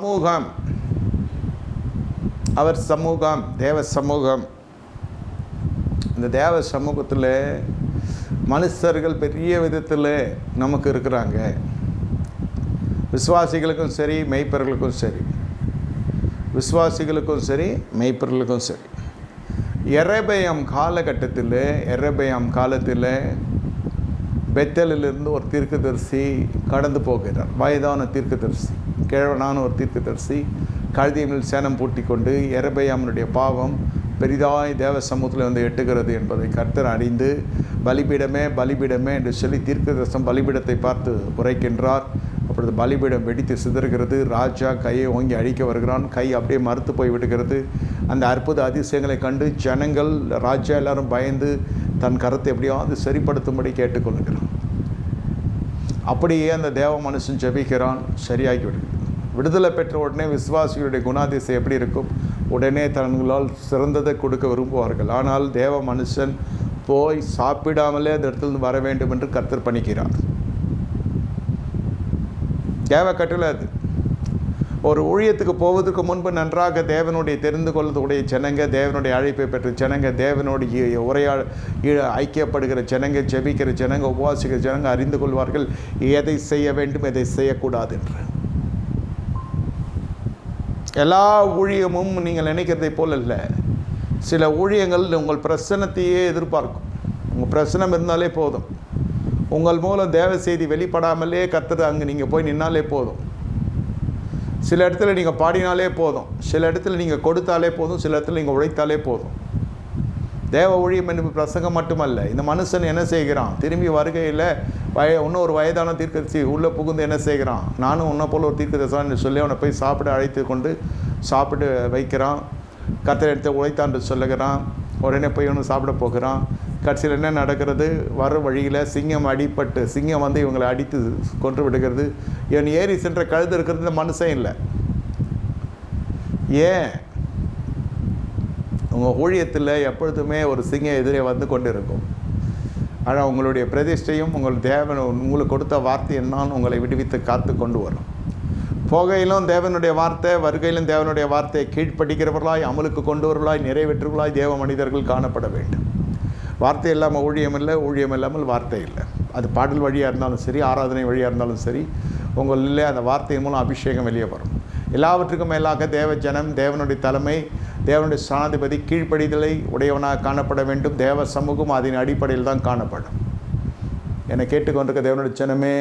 சமூகம். அவர் சமூகம் தேவ சமூகம். இந்த தேவ சமூகத்தில் மனுஷர்கள் பெரிய விதத்தில் நமக்கு இருக்கிறாங்க. விசுவாசிகளுக்கும் சரி மெய்ப்பர்களுக்கும் சரி. விசுவாசிகளுக்கும் சரி மெய்ப்பர்களுக்கும் சரி. எரபயம் காலகட்டத்தில் எரபயம் காலத்தில் பெத்தலிலிருந்து ஒரு தீர்க்கதரிசி கடந்து போகிறார். வயதான தீர்க்கதரிசி. கிழவனான ஒரு தீர்க்கதரிசி கழுதியில் சேனம் பூட்டி கொண்டு எரபையாமனுடைய பாவம் பெரிதாய் தேவ சமூகத்தில் வந்து எட்டுகிறது என்பதை கர்த்தர் அறிந்து பலிபீடமே பலிபீடமே என்று சொல்லி தீர்க்கதரிசம் பலிபீடத்தை பார்த்து உரைக்கின்றார். அப்பொழுது பலிபீடம் வெடித்து சிதறுகிறது. ராஜா கையை ஓங்கி அழிக்க வருகிறான். கை அப்படியே மறுத்து போய் விடுகிறது. அந்த அற்புத அதிசயங்களை கண்டு ஜனங்கள் ராஜா எல்லாரும் பயந்து தன் கரத்தை எப்படியாவது சரிப்படுத்தும்படி கேட்டுக்கொள்கிறான். அப்படியே அந்த தேவ மனுஷன் ஜெபிக்கிறான் சரியாகி விடுகிறது விடுதலை பெற்ற உடனே விசுவாசிகளுடைய குணாதிசை எப்படி இருக்கும்? உடனே தங்களால் சிறந்ததை கொடுக்க விரும்புவார்கள். ஆனால் தேவ மனுஷன் போய் சாப்பிடாமலே அந்த இடத்துல வர வேண்டும் என்று கர்த்தர் பண்ணிக்கிறார். தேவை கட்டளை அது. ஒரு ஊழியத்துக்கு போவதற்கு முன்பு நன்றாக தேவனுடைய தெரிந்து கொள்ளக்கூடிய ஜனங்க தேவனுடைய அழைப்பை பெற்ற ஜனங்க தேவனுடைய உரையா ஐக்கியப்படுகிற ஜனங்க ஜெபிக்கிற ஜனங்க உபவாசிக்கிற ஜனங்க அறிந்து கொள்வார்கள். எதை செய்ய வேண்டும் எதை செய்யக்கூடாது என்று. எல்லா ஊழியமும் நீங்கள் நினைக்கிறதை போல் இல்லை சில ஊழியங்கள் உங்கள் பிரச்சனத்தையே எதிர்பார்க்கும். உங்கள் பிரச்சனம் இருந்தாலே போதும். உங்கள் மூலம் தேவ செய்தி வெளிப்படாமலே கத்துறது அங்கே நீங்கள் போய் நின்னாலே போதும். சில இடத்துல நீங்கள் பாடினாலே போதும். சில இடத்துல நீங்கள் கொடுத்தாலே போதும். சில இடத்துல நீங்கள் உழைத்தாலே போதும். தேவ ஒழியம் என்பது பிரசங்கம் மட்டுமல்ல. இந்த மனுஷன் என்ன செய்கிறான்? திரும்பி வருகையில் வய இன்னும் ஒரு வயதான தீர்க்கதரிசி உள்ளே புகுந்து என்ன செய்கிறான்? நானும் உன்னை போல் ஒரு தீர்க்கதரிசான்னு சொல்லி அவனை போய் சாப்பிட அழைத்து கொண்டு சாப்பிட்டு வைக்கிறான். கத்திர எடுத்து உழைத்தான்னு சொல்லுகிறான். உடனே போய் ஒன்று சாப்பிட போகிறான். கடைசியில் என்ன நடக்கிறது? வர வழியில் சிங்கம் அடிப்பட்டு சிங்கம் வந்து இவங்களை அடித்து கொன்று விடுகிறது. இவன் ஏறி சென்ற கழுது இருக்கிறது இந்த மனுஷன் இல்லை. ஏன்? உங்கள் ஊழியத்தில் எப்பொழுதுமே ஒரு சிங்கம் எதிரே வந்து கொண்டு இருக்கும் ஆனால் உங்களுடைய பிரதிஷ்டையும் உங்கள் தேவன் உங்களுக்கு கொடுத்த வார்த்தை என்னான்னு உங்களை விடுவித்து காத்து கொண்டு வரும். போகையிலும் தேவனுடைய வார்த்தை வருகையிலும் தேவனுடைய வார்த்தையை கீழ்ப்படிக்கிறவர்களாய் அமலுக்கு கொண்டு வருவர்களாய் நிறைவேற்றுவர்களாய் தேவ மனிதர்கள் காணப்பட வேண்டும். வார்த்தை இல்லாமல் ஊழியம் இல்லை ஊழியம் இல்லாமல் வார்த்தை இல்லை. அது பாடல் வழியாக இருந்தாலும் சரி ஆராதனை வழியாக இருந்தாலும் சரி உங்களில் அந்த வார்த்தையின் மூலம் அபிஷேகம் வெளியே வரும். எல்லாவற்றுக்கும் மேலாக தேவ ஜனம் தேவனுடைய தலைமை தேவனுடைய சாணாதிபதி கீழ்ப்படிதலை உடையவனாக காணப்பட வேண்டும். தேவ சமூகம் அதன் அடிப்படையில் தான் காணப்படும். என்னை கேட்டுக்கொண்டிருக்க தேவனுடைய ஜனமே